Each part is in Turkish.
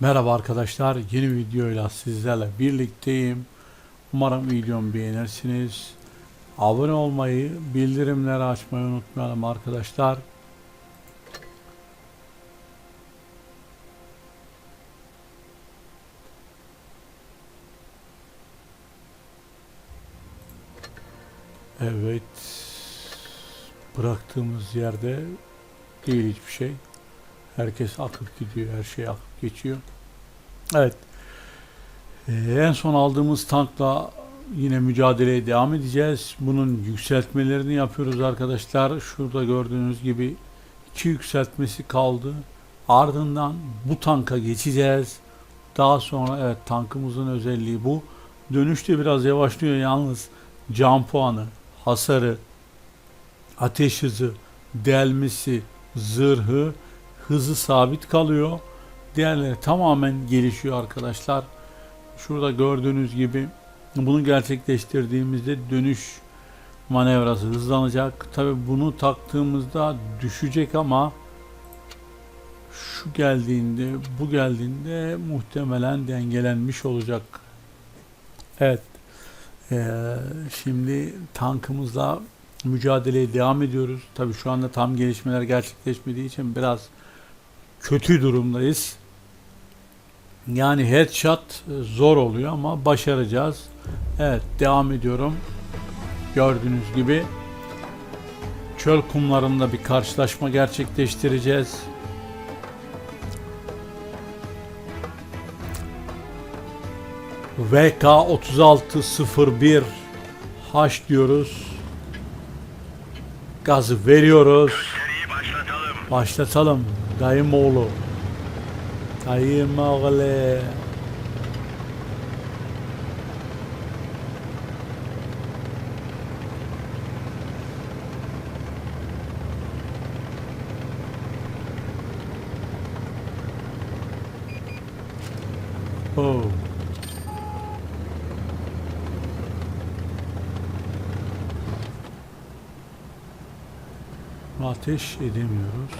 Merhaba arkadaşlar, yeni videoyla sizlerle birlikteyim. Umarım videomu beğenirsiniz. Abone olmayı, bildirimleri açmayı unutmayalım arkadaşlar. Evet. Bıraktığımız yerde değil hiçbir şey. Herkes akıp gidiyor, her şey akıp geçiyor. Evet. Ee, en son aldığımız tankla yine mücadeleye devam edeceğiz. Bunun yükseltmelerini yapıyoruz arkadaşlar. Şurada gördüğünüz gibi iki yükseltmesi kaldı. Ardından bu tanka geçeceğiz. Daha sonra evet tankımızın özelliği bu. Dönüşte biraz yavaşlıyor yalnız can puanı, hasarı, ateş hızı, delmesi, zırhı, hızı sabit kalıyor. Diğerleri tamamen gelişiyor arkadaşlar. Şurada gördüğünüz gibi bunu gerçekleştirdiğimizde dönüş manevrası hızlanacak. Tabi bunu taktığımızda düşecek ama şu geldiğinde bu geldiğinde muhtemelen dengelenmiş olacak. Evet. Ee, şimdi tankımızla mücadeleye devam ediyoruz. Tabi şu anda tam gelişmeler gerçekleşmediği için biraz kötü durumdayız. Yani headshot zor oluyor ama başaracağız. Evet devam ediyorum. Gördüğünüz gibi çöl kumlarında bir karşılaşma gerçekleştireceğiz. VK 3601 H diyoruz. Gazı veriyoruz. Başlatalım. Başlatalım. Dayım oğlu. Dayım oğlu. Oh. Ateş edemiyoruz.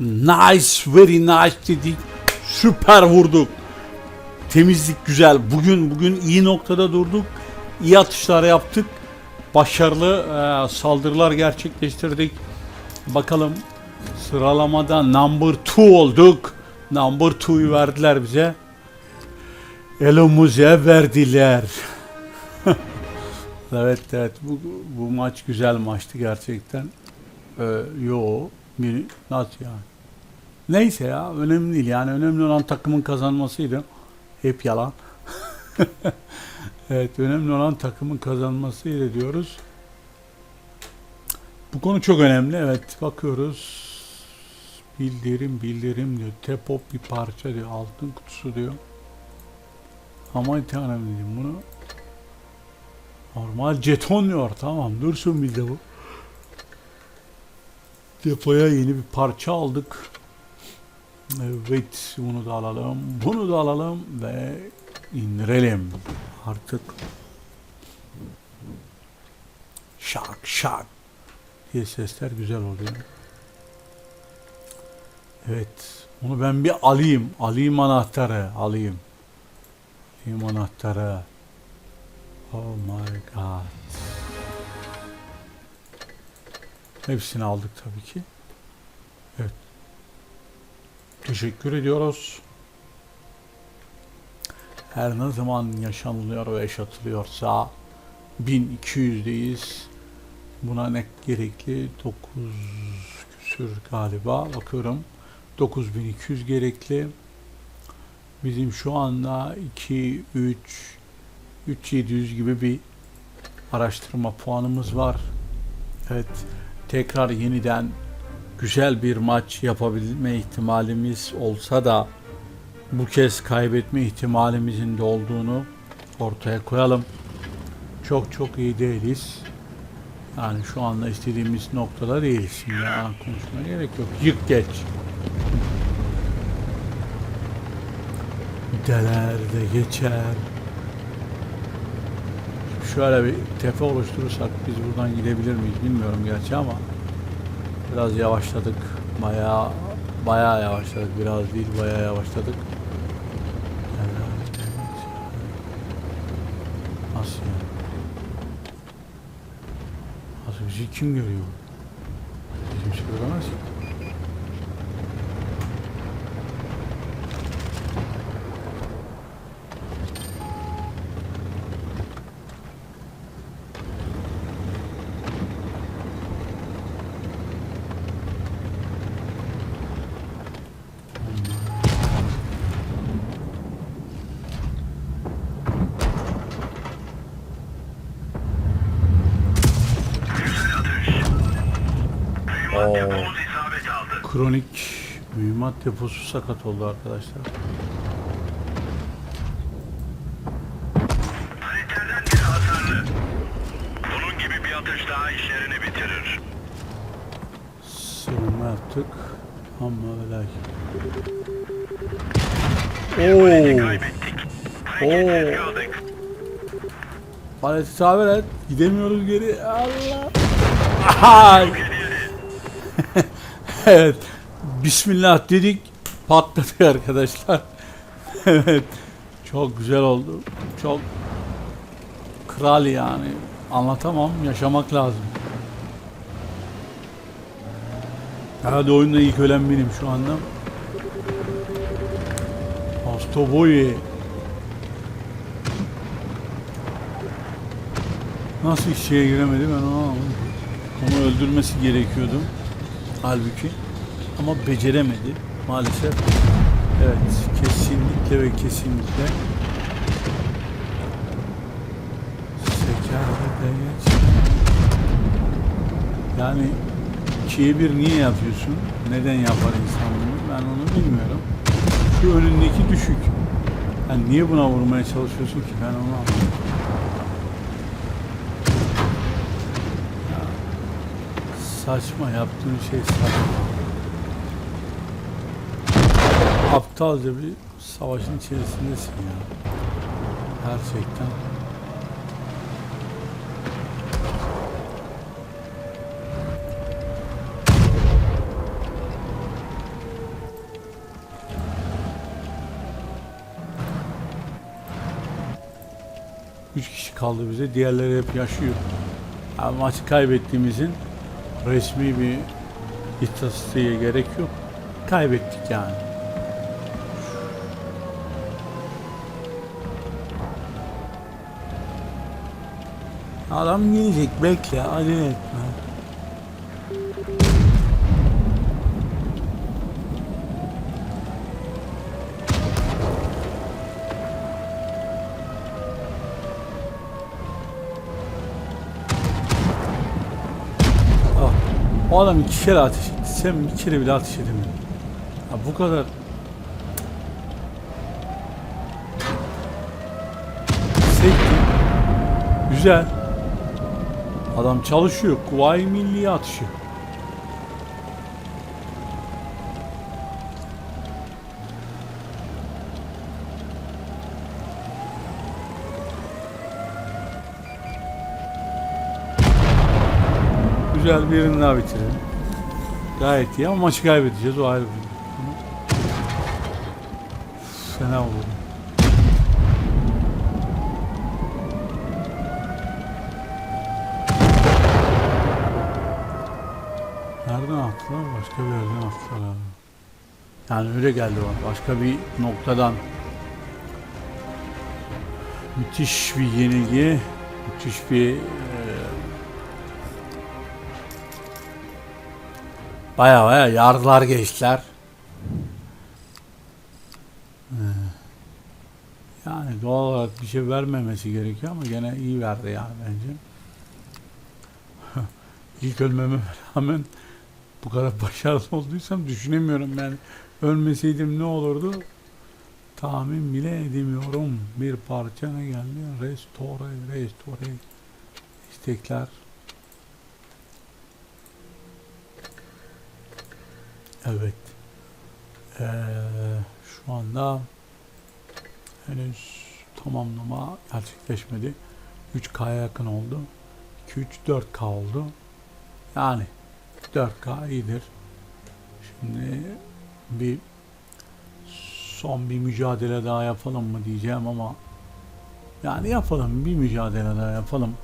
Nice, very nice dedik. Süper vurduk. Temizlik güzel. Bugün bugün iyi noktada durduk. İyi atışlar yaptık. Başarılı e, saldırılar gerçekleştirdik. Bakalım sıralamada number 2 olduk. Number 2'yu verdiler bize. Elimize verdiler. evet evet bu, bu maç güzel maçtı gerçekten. Ee, yo bir nasıl yani? Neyse ya önemli değil yani önemli olan takımın kazanmasıydı. Hep yalan. evet önemli olan takımın kazanmasıydı diyoruz. Bu konu çok önemli. Evet bakıyoruz. Bildirim bildirim diyor. Tepop bir parça diyor. Altın kutusu diyor. Aman tanrım dedim bunu. Normal jeton diyor. Tamam dursun bir de bu. Depoya yeni bir parça aldık. Evet bunu da alalım. Bunu da alalım ve indirelim. Artık şak şak diye sesler güzel oluyor. Evet. Onu ben bir alayım. Alayım anahtarı. Alayım. Alayım anahtarı. Oh my god. Hepsini aldık tabii ki. Evet. Teşekkür ediyoruz. Her ne zaman yaşanılıyor ve yaşatılıyorsa 1200'deyiz. Buna ne gerekli? 9 küsür galiba. Bakıyorum. 9200 gerekli. Bizim şu anda 2, 3, 3700 gibi bir araştırma puanımız var. Evet. Tekrar yeniden güzel bir maç yapabilme ihtimalimiz olsa da bu kez kaybetme ihtimalimizin de olduğunu ortaya koyalım. Çok çok iyi değiliz. Yani şu anda istediğimiz noktada değiliz. Şimdi ya, konuşmaya gerek yok. Yık geç. Deler de geçer. Şöyle bir tepe oluşturursak biz buradan gidebilir miyiz bilmiyorum gerçi ama biraz yavaşladık. Bayağı bayağı yavaşladık. Biraz değil bayağı yavaşladık. Nasıl yani? Nasıl bizi kim görüyor? Bizim şey göremez ki. Mühimmat depomuz isabet aldı. Kronik mühimmat deposu sakat oldu arkadaşlar. Paletlerden biri hasarlı. Bunun gibi bir atış daha işlerini bitirir. Sırma yaptık. Ama. Paleti Oo. Oo. Paleti tabir et. Gidemiyoruz geri. Allah. Ay. evet. Bismillah dedik. Patladık arkadaşlar. evet. Çok güzel oldu. Çok kral yani. Anlatamam. Yaşamak lazım. Herhalde oyunda ilk ölen benim şu anda. Astoboy. Nasıl işçiye giremedi ben onu. Onu öldürmesi gerekiyordu. Halbuki. Ama beceremedi maalesef. Evet kesinlikle ve kesinlikle. Yani ikiye bir niye yapıyorsun? Neden yapar insan bunu? Ben onu bilmiyorum. Şu önündeki düşük. Yani niye buna vurmaya çalışıyorsun ki? Ben onu anlamadım. Saçma yaptığın şey saçma. Aptalca bir savaşın içerisindesin ya. Gerçekten. Üç kişi kaldı bize. Diğerleri hep yaşıyor. Yani maçı kaybettiğimizin resmi bir istatistiğe gerek yok. Kaybettik yani. Adam gelecek bekle acele etme. O adam iki kere ateş etti. Sen bir kere bile ateş edemedin. Ha, bu kadar sekti. Güzel. Adam çalışıyor. Kuvayi Milliye atışı. Güzel birini daha bitirelim. Gayet iyi ama maçı kaybedeceğiz o ayrı bir. Fena olur. Nereden attılar? Başka bir yerden attılar abi. Yani öyle geldi bana. Başka bir noktadan. Müthiş bir yenilgi. Müthiş bir e, Baya baya yardılar geçtiler. Ee, Yani doğal olarak bir şey vermemesi gerekiyor ama gene iyi verdi yani bence. İlk ölmeme rağmen bu kadar başarılı olduysam düşünemiyorum yani. Ölmeseydim ne olurdu? Tahmin bile edemiyorum. Bir parça ne geldi? Restore, restore. istekler. Evet. Ee, şu anda henüz tamamlama gerçekleşmedi. 3K'ya yakın oldu. 2 3 4K oldu. Yani 4K iyidir. Şimdi bir son bir mücadele daha yapalım mı diyeceğim ama yani yapalım bir mücadele daha yapalım.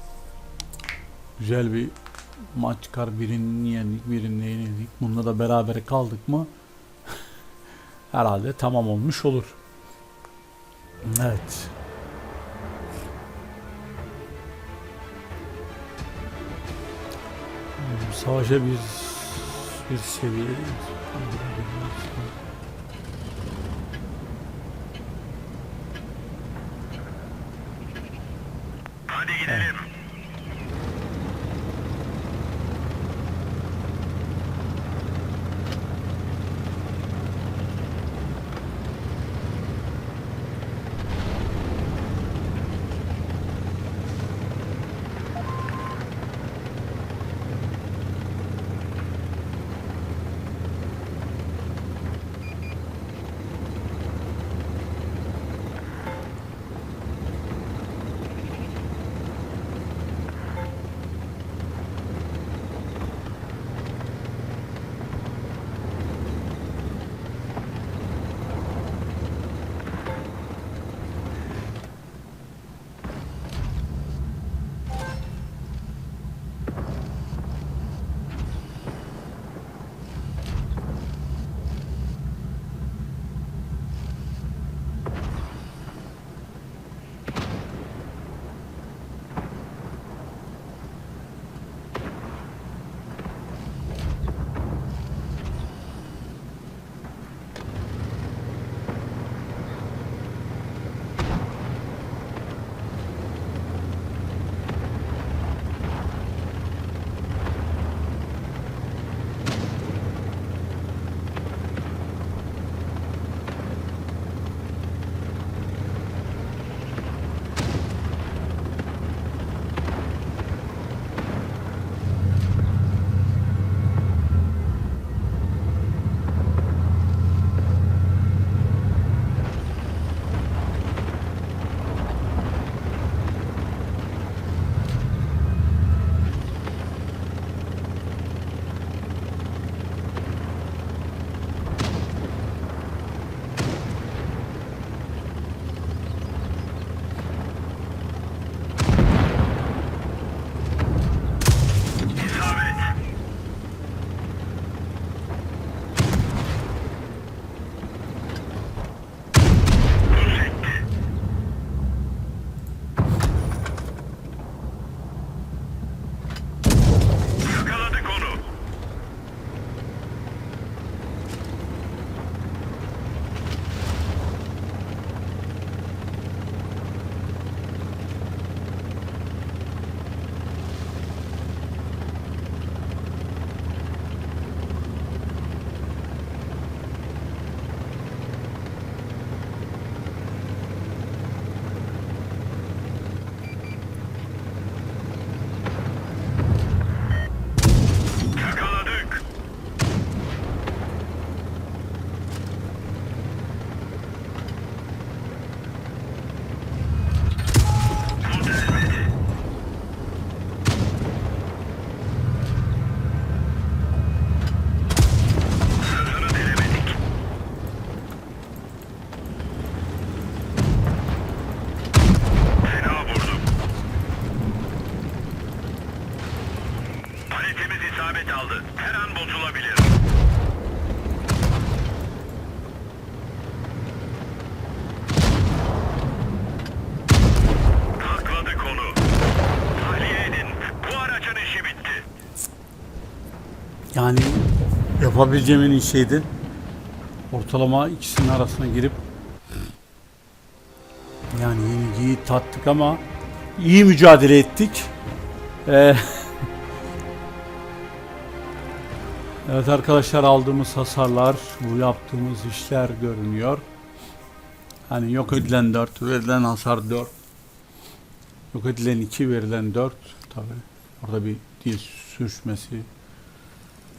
Güzel bir maç çıkar birini yendik birini yenildik. Bununla da beraber kaldık mı herhalde tamam olmuş olur. Evet. Savaşa bir bir seviye yapabileceğim en iyi şeydi. Ortalama ikisinin arasına girip yani yenilgiyi tattık ama iyi mücadele ettik. Ee, evet arkadaşlar aldığımız hasarlar, bu yaptığımız işler görünüyor. Hani yok edilen 4, verilen hasar 4. Yok edilen 2, verilen 4. Tabi orada bir dil sürçmesi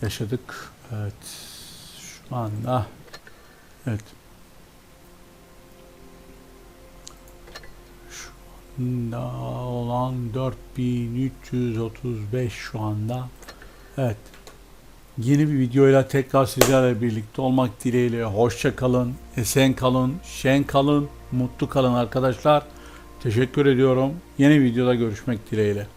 yaşadık. Evet. Şu anda evet. Şu anda olan 4335 şu anda. Evet. Yeni bir videoyla tekrar sizlerle birlikte olmak dileğiyle hoşça kalın, esen kalın, şen kalın, mutlu kalın arkadaşlar. Teşekkür ediyorum. Yeni videoda görüşmek dileğiyle.